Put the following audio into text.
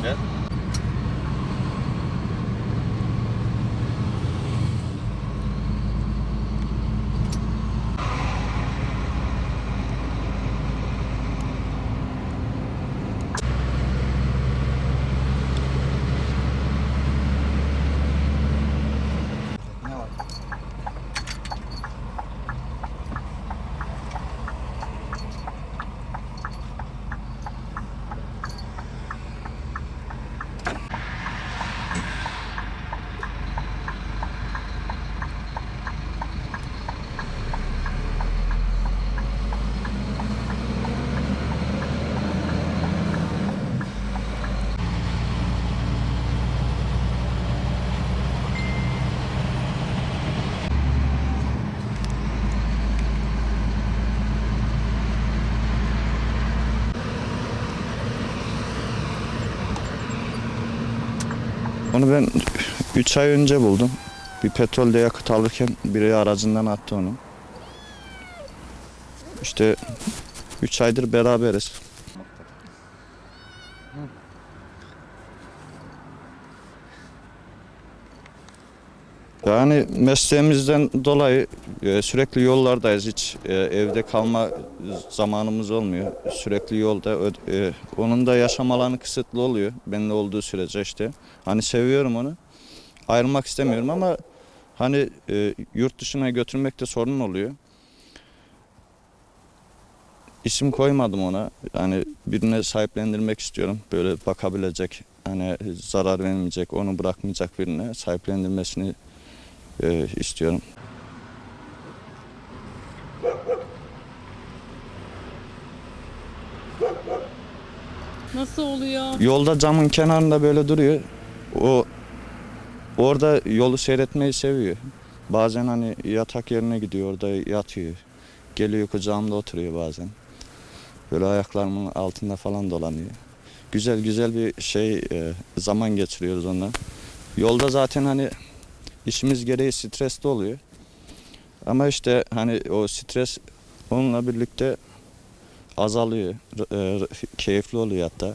kesinlikle. Onu ben 3 ay önce buldum. Bir petrolde yakıt alırken biri aracından attı onu. İşte 3 aydır beraberiz. Yani mesleğimizden dolayı e, sürekli yollardayız. Hiç e, evde kalma zamanımız olmuyor. Sürekli yolda. E, Onun da yaşam alanı kısıtlı oluyor. Benimle olduğu sürece işte. Hani seviyorum onu. Ayrılmak istemiyorum ama hani yurt dışına götürmekte sorun oluyor. İsim koymadım ona. Yani birine sahiplendirmek istiyorum. Böyle bakabilecek, hani zarar vermeyecek, onu bırakmayacak birine sahiplendirmesini e, istiyorum. Nasıl oluyor? Yolda camın kenarında böyle duruyor. O orada yolu seyretmeyi seviyor. Bazen hani yatak yerine gidiyor orada yatıyor. Geliyor kucağımda oturuyor bazen. Böyle ayaklarımın altında falan dolanıyor. Güzel güzel bir şey e, zaman geçiriyoruz onunla. Yolda zaten hani işimiz gereği stresli oluyor. Ama işte hani o stres onunla birlikte azalıyor. E, keyifli oluyor hatta.